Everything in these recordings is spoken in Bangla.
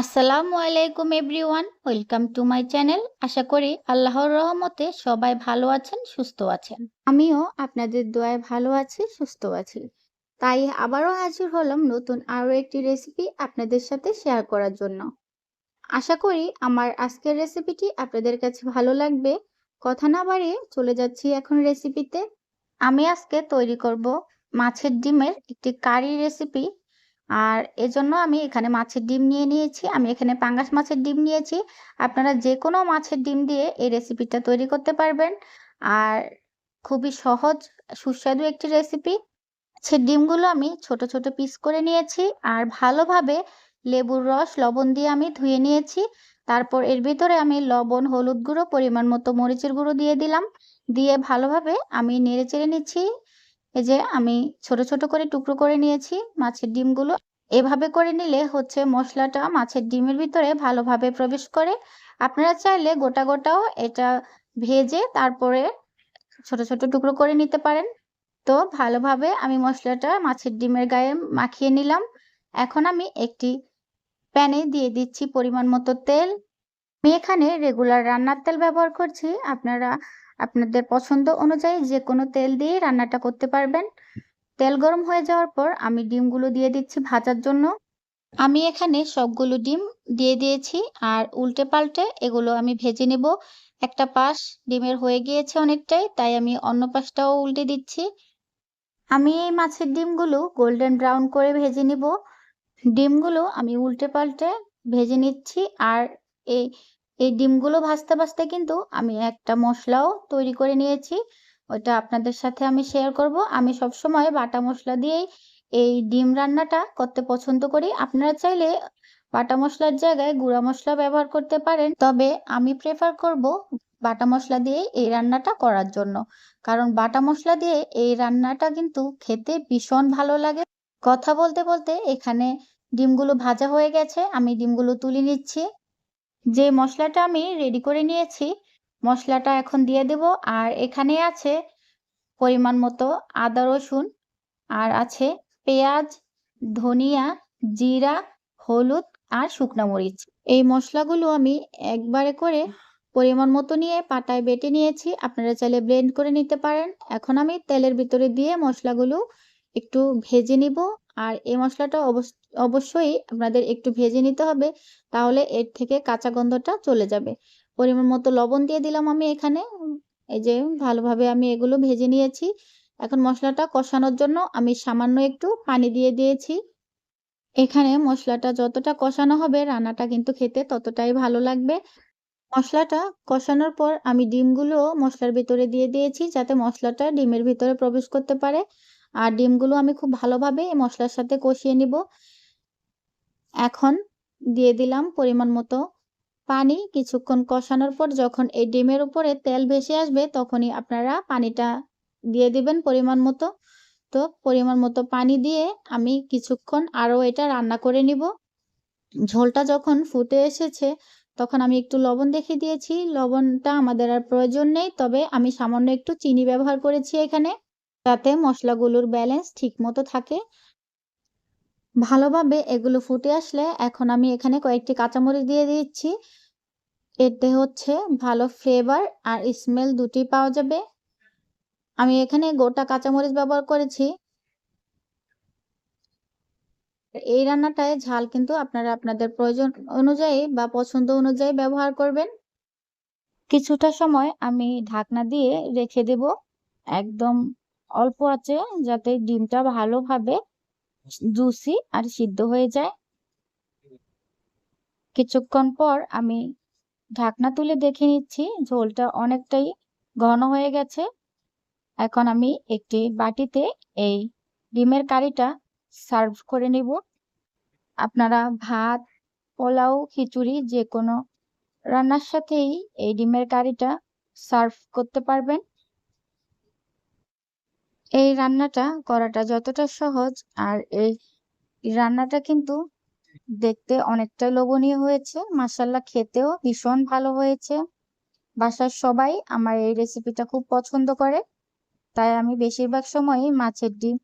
আসসালামু আলাইকুম everyone, welcome to my channel. আশা করি আল্লাহর রহমতে সবাই ভালো আছেন, সুস্থ আছেন। আমিও আপনাদের দোয়ায় ভালো আছি, সুস্থ আছি। তাই আবারও হাজির হলাম নতুন আরও একটি রেসিপি আপনাদের সাথে শেয়ার করার জন্য। আশা করি আমার আজকের রেসিপিটি আপনাদের কাছে ভালো লাগবে। কথা না বাড়িয়ে চলে যাচ্ছি এখন রেসিপিতে আমি আজকে তৈরি করব মাছের ডিমের একটি কারি রেসিপি আর এজন্য আমি এখানে মাছের ডিম নিয়ে নিয়েছি। আমি এখানে পাঙ্গাস মাছের ডিম নিয়েছি। আপনারা যে কোনো মাছের ডিম দিয়ে এই রেসিপিটা তৈরি করতে পারবেন। আর খুবই সহজ, সুস্বাদু একটি রেসিপি। মাছের ডিমগুলো আমি ছোট ছোট পিস করে নিয়েছি। আর ভালোভাবে লেবুর রস, লবণ দিয়ে আমি ধুয়ে নিয়েছি। তারপর এর ভিতরে আমি লবণ, হলুদ গুঁড়ো, পরিমাণ মতো মরিচের গুঁড়ো দিয়ে দিলাম। দিয়ে ভালোভাবে আমি নেড়ে চেড়ে নিচ্ছি। এই যে আমি ছোট ছোট করে টুকরো করে নিয়েছি মাছের ডিমগুলো। এভাবে করে নিলে হচ্ছে মশলাটা মাছের ডিমের ভিতরে ভালোভাবে প্রবেশ করে। আপনারা চাইলে গোটা, গোটাও এটা ভেজে তারপরে ছোট ছোট টুকরো করে নিতে পারেন। তো ভালোভাবে আমি মশলাটা মাছের ডিমের গায়ে মাখিয়ে নিলাম। এখন আমি একটি প্যানে দিয়ে দিচ্ছি পরিমাণ মতো তেল। আমি এখানে রেগুলার রান্নার তেল ব্যবহার করছি। আপনারা আপনাদের পছন্দ অনুযায়ী যে কোনো তেল দিয়ে রান্নাটা করতে পারবেন। তেল গরম হয়ে যাওয়ার পর আমি ডিমগুলো দিয়ে দিচ্ছি ভাজার জন্য। আমি এখানে সবগুলো ডিম দিয়ে দিয়েছি আর উল্টে পাল্টে এগুলো আমি ভেজে নেব। একটা পাশ ডিমের হয়ে গিয়েছে অনেকটাই, তাই আমি অন্য পাশটাও উল্টে দিচ্ছি। আমি এই মাছের ডিমগুলো গোল্ডেন ব্রাউন করে ভেজে নিব। ডিমগুলো আমি উল্টে পাল্টে ভেজে নিচ্ছি আর এই এই ডিমগুলো ভাজতে ভাজতে কিন্তু আমি একটা মশলাও তৈরি করে নিয়েছি। ওটা আপনাদের সাথে আমি শেয়ার করব। আমি সব সময় বাটা মশলা দিয়েই এই ডিম রান্নাটা করতে পছন্দ করি। আপনারা চাইলে বাটা মশলার জায়গায় গুঁড়া মশলা ব্যবহার করতে পারেন। তবে আমি প্রেফার করব বাটা মশলা দিয়ে এই রান্নাটা করার জন্য। কারণ বাটা মশলা দিয়ে এই রান্নাটা কিন্তু খেতে ভীষণ ভালো লাগে। কথা বলতে বলতে এখানে ডিমগুলো ভাজা হয়ে গেছে। আমি ডিমগুলো তুলে নিচ্ছি। যে মশলাটা আমি রেডি করে নিয়েছি, মশলাটা এখন দিয়ে দেব। আর এখানে আছে পরিমাণ মতো আদা, রসুন আর আছে পেঁয়াজ, ধনিয়া, জিরা, হলুদ আর শুকনো মরিচ। এই মশলাগুলো আমি একবারে করে পরিমাণ মতো নিয়ে পাটায় বেটে নিয়েছি। আপনারা চাইলে ব্লেন্ড করে নিতে পারেন। এখন আমি তেলের ভিতরে দিয়ে মশলাগুলো একটু ভেজে নিব। আর এই মশলাটা অবশ্যই আপনাদের একটু ভেজে নিতে হবে, তাহলে এর থেকে কাঁচা গন্ধটা চলে যাবে। পরিমাণ মতো লবণ দিয়ে দিলাম আমি এখানে। এই যে ভালোভাবে আমি এগুলো ভেজে নিয়েছি। এখন মশলাটা কষানোর জন্য আমি সামান্য একটু পানি দিয়ে দিয়েছি। এখানে মশলাটা যতটা কষানো হবে, রান্নাটা কিন্তু খেতে ততটাই ভালো লাগবে। মশলাটা কষানোর পর আমি ডিমগুলো মশলার ভিতরে দিয়ে দিয়েছি, যাতে মশলাটা ডিমের ভিতরে প্রবেশ করতে পারে। আর ডিমগুলো আমি খুব ভালোভাবে এই মশলার সাথে কষিয়ে নিব। এখন দিয়ে দিলাম পরিমাণ মতো পানি। কিছুক্ষণ কষানোর পর যখন এই ডিমের উপরে তেল ভেসে আসবে তখনই আপনারা পানিটা দিয়ে দিবেন পরিমাণ মতো। তো পরিমাণ মতো পানি দিয়ে আমি কিছুক্ষণ আরও এটা রান্না করে নিব। ঝোলটা যখন ফুটে এসেছে তখন আমি একটু লবণ দেখে দিয়েছি। লবণটা আমাদের আর প্রয়োজন নেই, তবে আমি সামান্য একটু চিনি ব্যবহার করেছি এখানে। যাতে মশলাগুলোর ব্যালেন্স ঠিক মতো থাকে। ভালোভাবে এগুলো ফুটে আসলে এখন আমি এখানে কয়েকটি কাঁচামরিচ দিয়ে দিচ্ছি। এতে হচ্ছে ভালো ফ্লেভার আর স্মেল দুটি পাওয়া যাবে। আমি এখানে গোটা কাঁচামরিচ ব্যবহার করেছি। এই রান্নাটায় ঝাল কিন্তু আপনারা আপনাদের প্রয়োজন অনুযায়ী বা পছন্দ অনুযায়ী ব্যবহার করবেন। কিছুটা সময় আমি ঢাকনা দিয়ে রেখে দেব। একদম অল্প আছে যাতে ডিমটা ভালোভাবে জুসি আর সিদ্ধ হয়ে যায়। কিছুক্ষণ পর আমি ঢাকনা তুলে দেখে নিচ্ছি, ঝোলটা অনেকটাই ঘন হয়ে গেছে। এখন আমি একটি বাটিতে এই ডিমের কারিটা সার্ভ করে নিব। আপনারা ভাত, পোলাও, খিচুড়ি যে কোনো রান্নার সাথেই এই ডিমের কারিটা সার্ভ করতে পারবেন। এই রান্নাটা করাটা যতটা সহজ আর এই রান্নাটা কিন্তু দেখতে অনেকটা লোভনীয় হয়েছে। মাসাল্লা খেতেও ভীষণ ভালো হয়েছে। বাসার সবাই আমার এই রেসিপিটা খুব পছন্দ করে। তাই আমি বেশিরভাগ সময়ই মাছের ডিম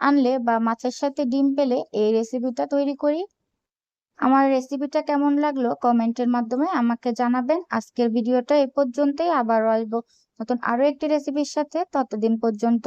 আনলে বা মাছের সাথে ডিম পেলে এই রেসিপিটা তৈরি করি। আমার রেসিপিটা কেমন লাগল কমেন্টের মাধ্যমে আমাকে জানাবেন। আজকের ভিডিওটা এ পর্যন্তই। আবারও আসব নতুন আরও একটি রেসিপির সাথে। ততদিন পর্যন্ত